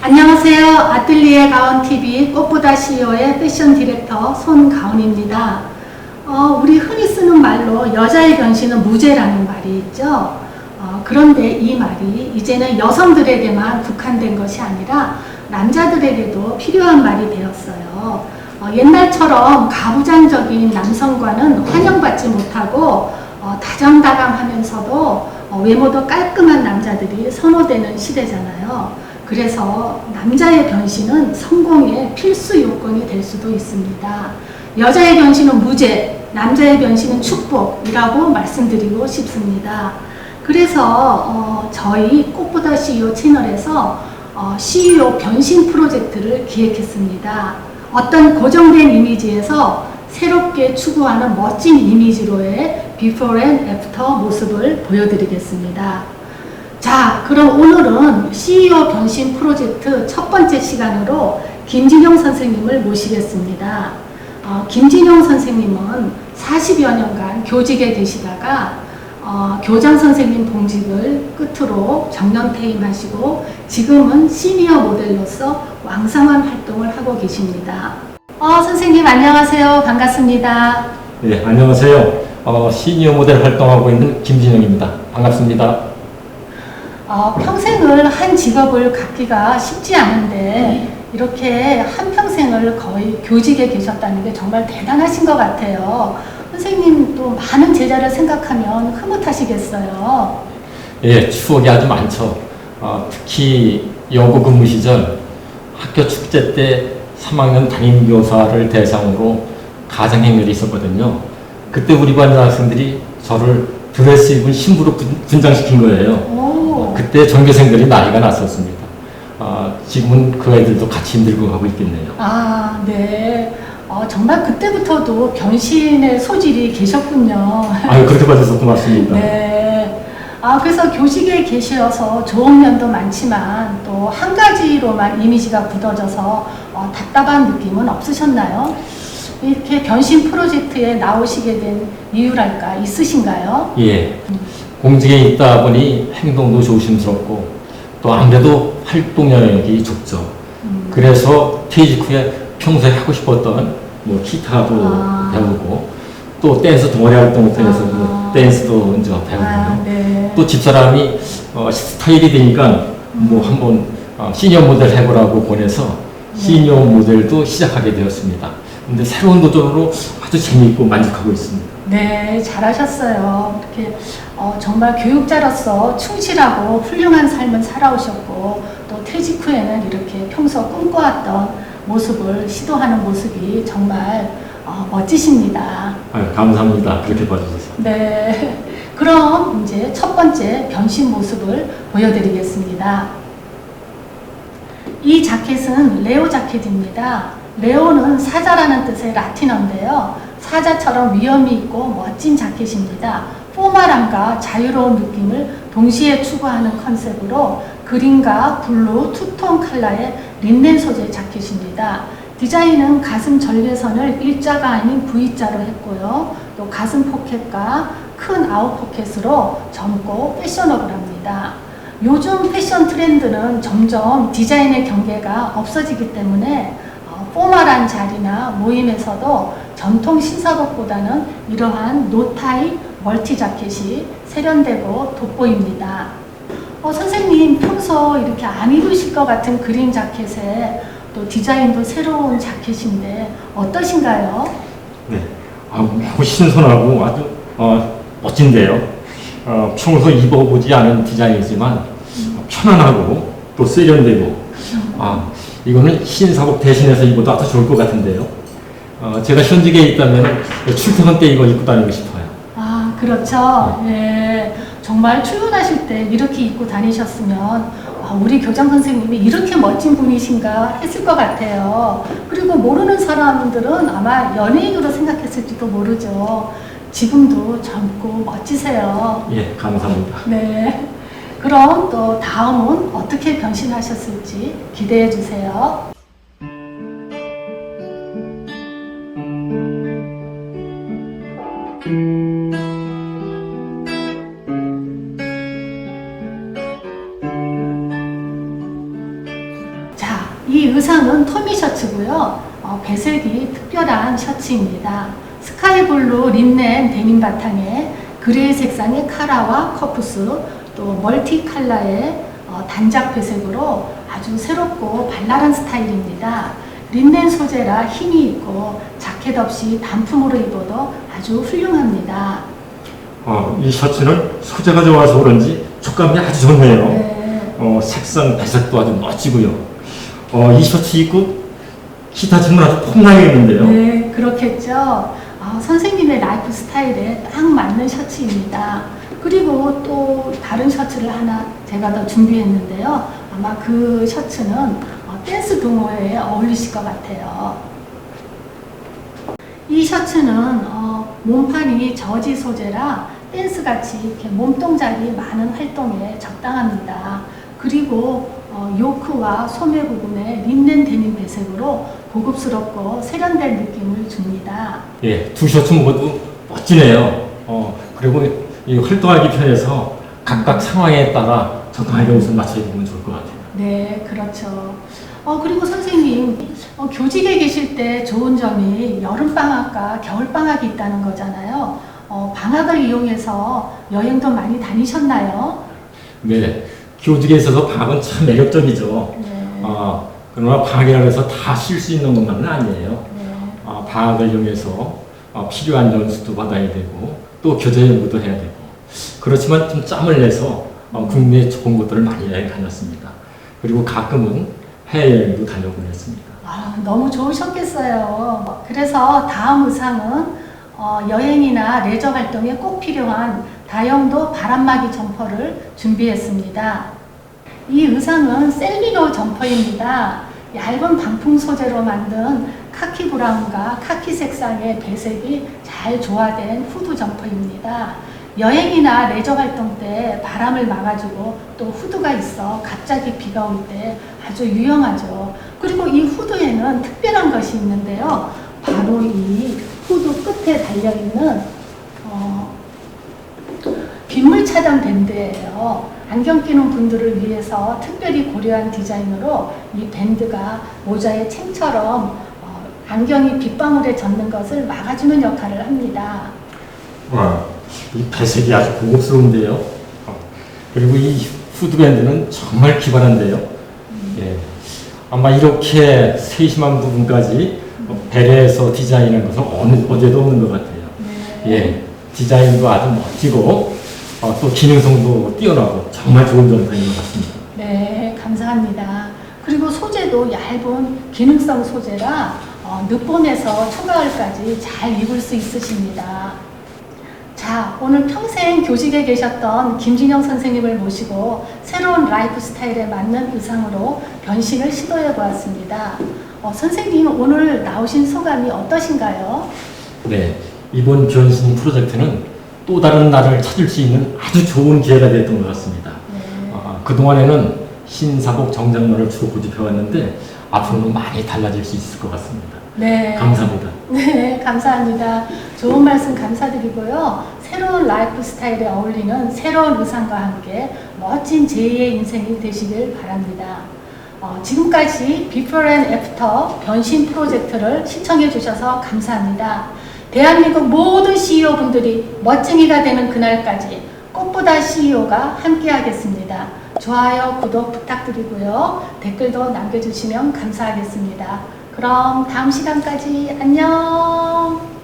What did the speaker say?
안녕하세요. 아틀리에 가온 TV 꽃보다 CEO의 패션 디렉터 손가온입니다. 어, 우리 흔히 쓰는 말로 여자의 변신은 무죄라는 말이 있죠. 어, 그런데 이 말이 이제는 여성들에게만 국한된 것이 아니라 남자들에게도 필요한 말이 되었어요. 어, 옛날처럼 가부장적인 남성과는 환영받지 못하고 어, 다정다감하면서도 어, 외모도 깔끔한 남자들이 선호되는 시대잖아요. 그래서 남자의 변신은 성공의 필수 요건이 될 수도 있습니다. 여자의 변신은 무죄, 남자의 변신은 축복이라고 말씀드리고 싶습니다. 그래서 어, 저희 꽃보다 CEO 채널에서 어, CEO 변신 프로젝트를 기획했습니다. 어떤 고정된 이미지에서 새롭게 추구하는 멋진 이미지로의 비포 앤 애프터 모습을 보여드리겠습니다. 자, 그럼 오늘은 CEO 변신 프로젝트 첫 번째 시간으로 김진용 선생님을 모시겠습니다. 어, 김진용 선생님은 40여 년간 교직에 계시다가 어, 교장 선생님 봉직을 끝으로 정년 퇴임하시고 지금은 시니어 모델로서 왕성한 활동을 하고 계십니다. 어, 선생님 안녕하세요. 반갑습니다. 네, 안녕하세요. 어, 시니어 모델 활동하고 있는 김진영입니다. 반갑습니다. 어, 평생을 한 직업을 갖기가 쉽지 않은데 이렇게 한 평생을 거의 교직에 계셨다는 게 정말 대단하신 것 같아요. 선생님 또 많은 제자를 생각하면 흐뭇하시겠어요. 예, 추억이 아주 많죠. 어, 특히 여고 근무 시절 학교 축제 때 3학년 담임 교사를 대상으로 가정행렬이 있었거든요. 그때 우리 반 학생들이 저를 드레스 입은 신부로 분- 분장시킨 거예요. 오, 그때 전교생들이 난리가 났었습니다. 아, 지금은 그 애들도 같이 힘들고 가고 있겠네요. 아, 네. 어, 정말 그때부터도 변신의 소질이 계셨군요. 아유, 그렇게 봐주셔서 고맙습니다. 네. 아, 그래서 교직에 계셔서 좋은 면도 많지만 또 한 가지로만 이미지가 굳어져서 어, 답답한 느낌은 없으셨나요? 이렇게 변신 프로젝트에 나오시게 된 이유랄까 있으신가요? 예. 공직에 있다 보니 행동도 조심스럽고 또 아무래도 활동 영역이 좁죠. 음. 그래서 퇴직 후에 평소에 하고 싶었던 뭐 기타도 아. 배우고 또 댄스 동아리 활동을 통해서 그 아. 댄스도 이제 배우고요. 아, 네. 또 집사람이 어, 스타일이 되니까 뭐 한번 어, 시니어 모델 해보라고 보내서 시니어 모델도 시작하게 되었습니다. 근데 새로운 도전으로 아주 재미있고 만족하고 있습니다. 네, 잘하셨어요. 이렇게 어, 정말 교육자로서 충실하고 훌륭한 삶을 살아오셨고 또 퇴직 후에는 이렇게 평소 꿈꿔왔던 모습을 시도하는 모습이 정말 어, 멋지십니다. 아유, 감사합니다. 그렇게 봐주셔서. 네, 그럼 이제 첫 번째 변신 모습을 보여드리겠습니다. 이 자켓은 레오 자켓입니다. 레오는 사자라는 뜻의 라틴어인데요. 사자처럼 위험이 있고 멋진 자켓입니다. 포멀함과 자유로운 느낌을 동시에 추구하는 컨셉으로 그린과 블루 투톤 컬러의 린넨 소재 자켓입니다. 디자인은 가슴 절개선을 일자가 아닌 V자로 했고요. 또 가슴 포켓과 큰 아웃 포켓으로 젊고 패셔너블합니다. 요즘 패션 트렌드는 점점 디자인의 경계가 없어지기 때문에 어, 포멀한 자리나 모임에서도 전통 신사복보다는 이러한 노타이 멀티 자켓이 세련되고 돋보입니다. 어, 선생님 평소 이렇게 안 입으실 것 같은 그린 자켓에 또 디자인도 새로운 자켓인데 어떠신가요? 네. 아, 매우 신선하고 아주 어, 멋진데요. 어, 평소 입어보지 않은 디자인이지만 편안하고 또 세련되고 아, 이거는 신사복 대신해서 입어도 아주 좋을 것 같은데요. 어, 제가 현직에 있다면 출퇴근 때 이거 입고 다니고 싶어요. 아, 그렇죠. 예. 정말 출근하실 때 이렇게 입고 다니셨으면 아, 우리 교장 선생님이 이렇게 멋진 분이신가 했을 것 같아요. 그리고 모르는 사람들은 아마 연예인으로 생각했을지도 모르죠. 지금도 젊고 멋지세요. 예, 감사합니다. 네. 그럼 또 다음은 어떻게 변신하셨을지 기대해 주세요. 이 의상은 토미 셔츠고요. 어, 배색이 특별한 셔츠입니다. 스카이블루 린넨 데님 바탕에 그레이 색상의 카라와 커프스 또 멀티 컬러의 어, 단작 배색으로 아주 새롭고 발랄한 스타일입니다. 린넨 소재라 힘이 있고 자켓 없이 단품으로 입어도 아주 훌륭합니다. 어, 이 셔츠는 소재가 좋아서 그런지 촉감이 아주 좋네요. 네. 어, 색상 배색도 아주 멋지고요. 어, 이 셔츠 입고 기타 치면 아주 폭나겠는데요. 네, 그렇겠죠. 아, 선생님의 라이프 스타일에 딱 맞는 셔츠입니다. 그리고 또 다른 셔츠를 하나 제가 더 준비했는데요. 아마 그 셔츠는 어, 댄스 동호회에 어울리실 것 같아요. 이 셔츠는 어, 몸판이 저지 소재라 댄스 같이 이렇게 몸 동작이 많은 활동에 적당합니다. 그리고 어, 요크와 소매 부분에 린넨 데님 배색으로 고급스럽고 세련된 느낌을 줍니다. 예, 두 셔츠 모두 멋지네요. 어, 그리고 이 활동하기 편해서 각각 상황에 따라 적당하게 옷을 맞춰 입으면 좋을 것 같아요. 네, 그렇죠. 어, 그리고 선생님, 어, 교직에 계실 때 좋은 점이 여름방학과 겨울방학이 있다는 거잖아요. 어, 방학을 이용해서 여행도 많이 다니셨나요? 네, 교직에 있어서 방학은 참 매력적이죠. 네. 아, 그러나 방학이라고 해서 다 쉴 수 있는 것만은 아니에요. 네. 아, 방학을 이용해서 아, 필요한 연수도 받아야 되고 또 교재 연구도 해야 되고 그렇지만 좀 짬을 내서 어, 국내 좋은 곳들을 많이 여행 다녔습니다. 그리고 가끔은 해외여행도 다녀보냈습니다. 아, 너무 좋으셨겠어요. 그래서 다음 의상은 어, 여행이나 레저 활동에 꼭 필요한 다용도 바람막이 점퍼를 준비했습니다. 이 의상은 셀리노 점퍼입니다. 얇은 방풍 소재로 만든 카키 브라운과 카키 색상의 배색이 잘 조화된 후드 점퍼입니다. 여행이나 레저 활동 때 바람을 막아주고 또 후드가 있어 갑자기 비가 올 때 아주 유용하죠. 그리고 이 후드에는 특별한 것이 있는데요. 바로 이 후드 끝에 달려있는 어, 빗물 차단 밴드예요. 안경 끼는 분들을 위해서 특별히 고려한 디자인으로 이 밴드가 모자의 챙처럼 어, 안경이 빗방울에 젖는 것을 막아주는 역할을 합니다. 와, 이 배색이 아주 고급스러운데요. 어, 그리고 이 후드밴드는 정말 기발한데요. 예, 아마 이렇게 세심한 부분까지 어, 배려해서 디자인한 것은 어느 어제도 없는 것 같아요. 네. 예, 디자인도 아주 멋지고 어, 또 기능성도 뛰어나고 정말 좋은 점상인 것 같습니다. 네, 감사합니다. 그리고 소재도 얇은 기능성 소재라 어, 늦봄에서 초가을까지 잘 입을 수 있으십니다. 자, 오늘 평생 교직에 계셨던 김진영 선생님을 모시고 새로운 라이프 스타일에 맞는 의상으로 변신을 시도해 보았습니다. 어, 선생님 오늘 나오신 소감이 어떠신가요? 네, 이번 변신 프로젝트는 또 다른 나를 찾을 수 있는 아주 좋은 기회가 됐던 것 같습니다. 네. 아, 그동안에는 신사복 정장만을 주로 고집해왔는데 앞으로는 많이 달라질 수 있을 것 같습니다. 네. 감사합니다. 네, 감사합니다. 좋은 말씀 감사드리고요. 새로운 라이프 스타일에 어울리는 새로운 의상과 함께 멋진 제2의 인생이 되시길 바랍니다. 어, 지금까지 비포 앤 애프터 변신 프로젝트를 시청해 주셔서 감사합니다. 대한민국 모든 CEO분들이 멋쟁이가 되는 그날까지 꽃보다 CEO가 함께 하겠습니다. 좋아요, 구독 부탁드리고요. 댓글도 남겨주시면 감사하겠습니다. 그럼 다음 시간까지 안녕!